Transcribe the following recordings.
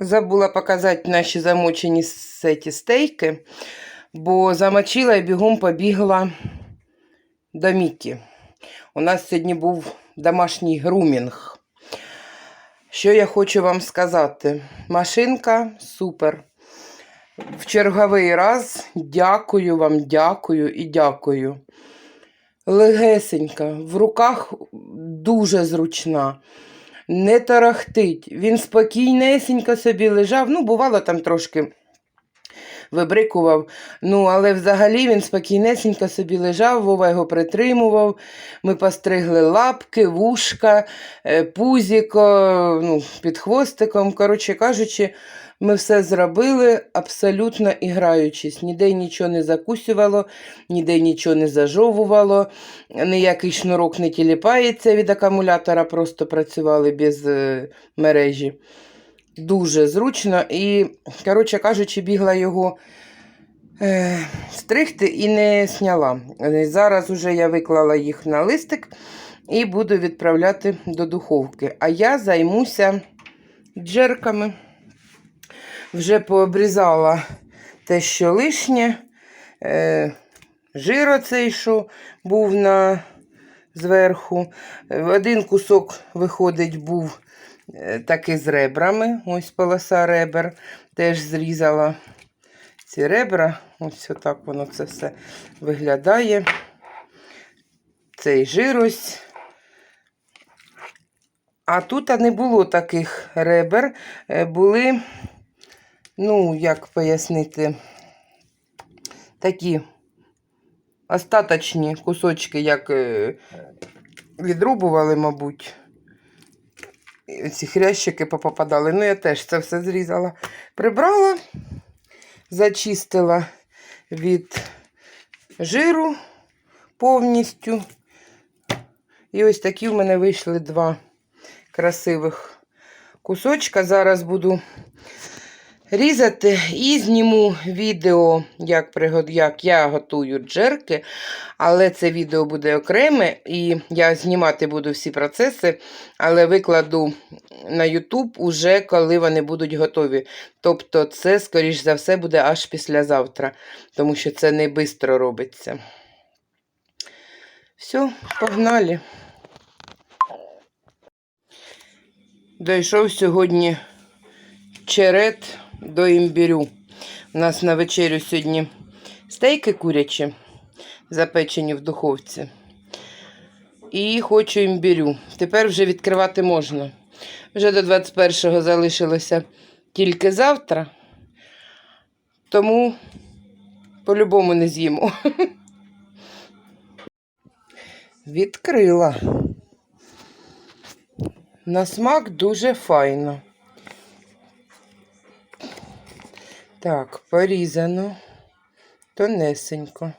Забула показати наші замочені сеті стейки, бо замочила і бігом побігла до Мікі. У нас сьогодні був домашній грумінг. Що я хочу вам сказати? Машинка супер. В черговий раз дякую вам, дякую і дякую. Легесенька, в руках дуже зручна не тарахтить. Він спокійнесенько собі лежав. Ну, бувало, там трошки вибрикував. Ну, але взагалі він спокійнесенько собі лежав, Вова його притримував. Ми постригли лапки, вушка, е, пузіко, ну, під хвостиком. Коротше кажучи, ми все зробили абсолютно іграючись. Ніде нічого не закусювало, ніде нічого не зажовувало, ніякий шнурок не тіліпається від акумулятора, просто працювали без е, мережі. Дуже зручно. І, коротше кажучи, бігла його е, стригти і не сняла. Е, Зараз уже я виклала їх на листик і буду відправляти до духовки. А я займуся джерками. Вже пообрізала те, що лишнє. Е, жир оцей, що був на зверху. Один кусок, виходить, був е, такий з ребрами. Ось полоса ребер. Теж зрізала ці ребра. Ось отак воно це все виглядає. Цей жир ось. А тут не було таких ребер. Е, Були, ну, як пояснити, такі остаточні кусочки, як е, відрубували, мабуть. Ці хрящики попадали. Ну, я теж це все зрізала. Прибрала, зачистила від жиру повністю. І ось такі в мене вийшли два красивих кусочка. Зараз буду різати і зніму відео, як, як я готую джерки. Але це відео буде окреме, і я знімати буду всі процеси, але викладу на YouTube уже коли вони будуть готові. Тобто, це, скоріш за все, буде аж післязавтра, тому що це не швидко робиться. Все, погнали. Дійшов сьогодні черед до імбірю. У нас на вечерю сьогодні стейки курячі, запечені в духовці. І хочу імбірю. Тепер вже відкривати можна. Вже до 21-го залишилося тільки завтра, тому по-любому не з'їмо. Відкрила. На смак дуже файно. Так, порізано тонесенько.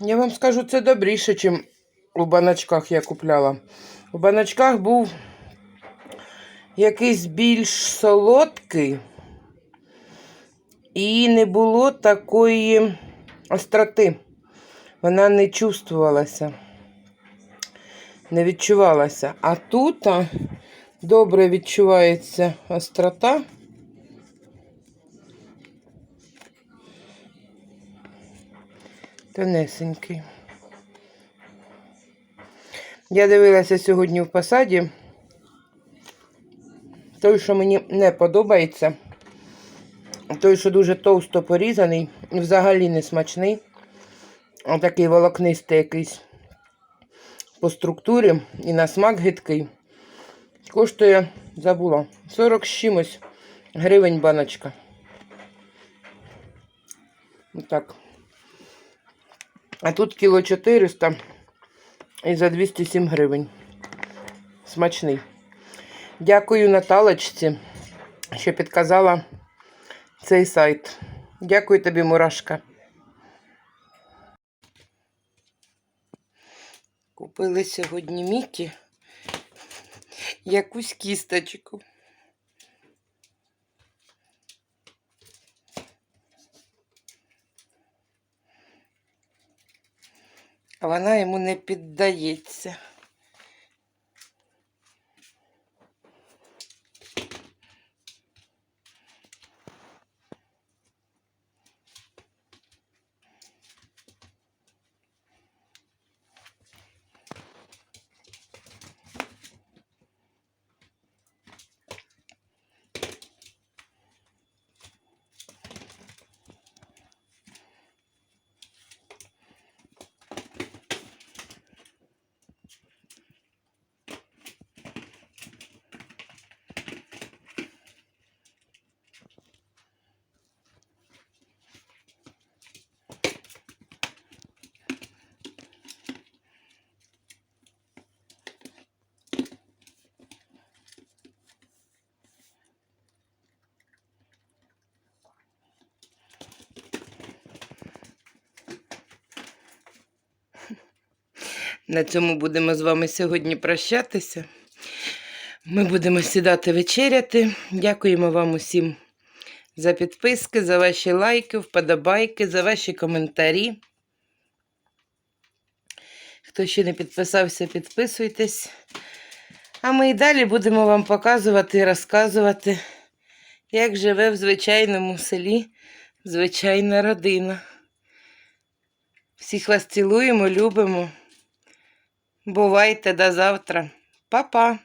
Я вам скажу, це добріше, ніж у баночках я купляла. У баночках був якийсь більш солодкий. І не було такої остроти. Вона не чувствувалася, не відчувалася. А тут добре відчувається острота. Тонесенький. Я дивилася сьогодні в посаді. Той, що мені не подобається. Той, що дуже товсто порізаний, взагалі не смачний. Отакий волокнистий якийсь по структурі і на смак гидкий. Коштує, забула, 40 з чимось гривень баночка. Отак. А тут кіло 400 і за 207 гривень. Смачний. Дякую Наталочці, що підказала цей сайт. Дякую тобі, Мурашка. Купили сьогодні Мікі якусь кісточку. Вона йому не піддається. На цьому будемо з вами сьогодні прощатися. Ми будемо сідати вечеряти. Дякуємо вам усім за підписки, за ваші лайки, вподобайки, за ваші коментарі. Хто ще не підписався, підписуйтесь. А ми і далі будемо вам показувати і розказувати, як живе в звичайному селі звичайна родина. Всіх вас цілуємо, любимо. Бувайте до завтра. Па-па!